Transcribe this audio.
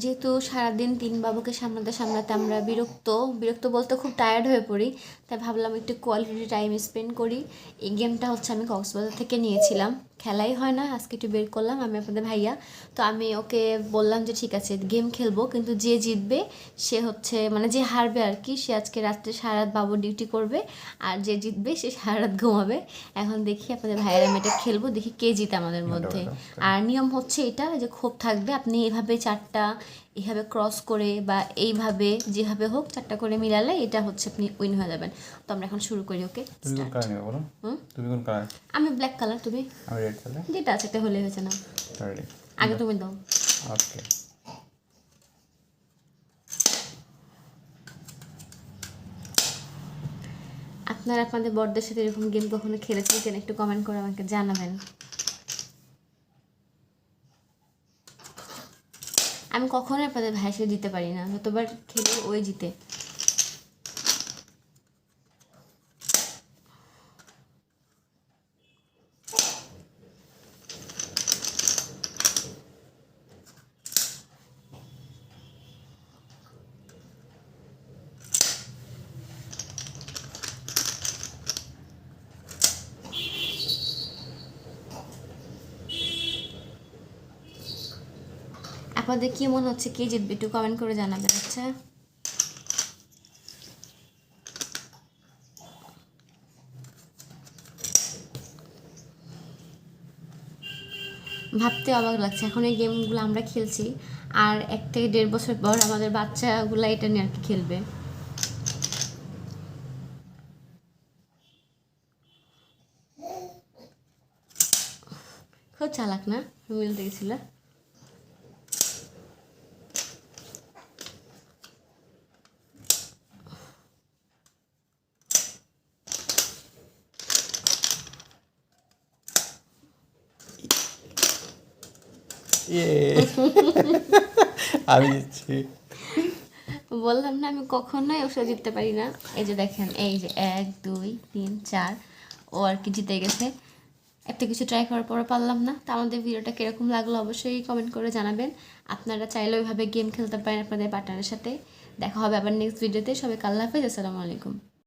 যেহেতু সারাদিন তিন বাবুকে সামলাতে সামলাতে আমরা বিরক্ত বিরক্ত বলতে খুব টায়ার্ড হয়ে পড়ি তাই ভাবলাম একটু কোয়ালিটি টাইম স্পেন্ড করি। এই গেমটা হচ্ছে আমি কক্সবাজার থেকে নিয়েছিলাম। খেলাই হয় না আজকে একটু বের করলাম আমি আপনাদের ভাইয়া। তো আমি ওকে বললাম যে ঠিক আছে গেম খেলব কিন্তু যে জিতবে সে হচ্ছে মানে যে হারবে আর কি সে আজকে রাত্রে সারা রাত বাবু ডিউটি করবে আর যে জিতবে সে সারা রাত ঘুমাবে। এখন দেখি আপনাদের ভাইয়ের আমি এটা খেলব দেখি কে জিতে আমাদের মধ্যে। আর নিয়ম হচ্ছে এটা যে ক্ষোভ থাকবে আপনি এভাবে চারটা এইভাবে ক্রস করে বা এইভাবে যেভাবে হোক চারটা করে মিলালে এটা হচ্ছে আপনি উইন হয়ে যাবেন। তো আমরা এখন শুরু করি ওকে তুমি কোন কালার কালার আমি ব্ল্যাক কালার তুমি? আমি রেড তাহলে যেটা আছে এটা হলে হয়েছে না। আগে তুমি দাও। ওকে আপনারা আপনাদের বড়দের সাথে এরকম গেম কখনো খেলেছেন কিনা একটু কমেন্ট করে আমাকে জানাবেন। আমি কখনোই আপনাদের ভাইয়ের সাথে দিতে পারি না যতবার খেলে ওই জিতে। আপনাদের কি মনে হচ্ছে কে জিতবে? একটু কমেন্ট করে জানাবেন আচ্ছা? ভাবতে অবাক লাগছে, এখন এই গেমগুলো আমরা খেলছি, আর এক থেকে দেড় বছর পর আমাদের বাচ্চাগুলো এটা নিয়ে আর কি খেলবে। খুব চালাক না? মিলতে গেছিল। আমি দিচ্ছি। বললাম না, আমি কখনোই ওষুধ জিততে পারি না। এই যে দেখেন, এই যে এক, দুই, তিন, চার, ও আর কি জিতে গেছে। একটা কিছু ট্রাই করার পরে পারলাম না। তো আমাদের ভিডিওটা কীরকম লাগল অবশ্যই কমেন্ট করে জানাবেন। আপনারা চাইলে ওইভাবে গেম খেলতে পারেন আপনাদের পার্টনারের সাথে। দেখা হবে আবার নেক্সট ভিডিওতে সবাই আল্লাহ হাফেজ, আসসালামু আলাইকুম।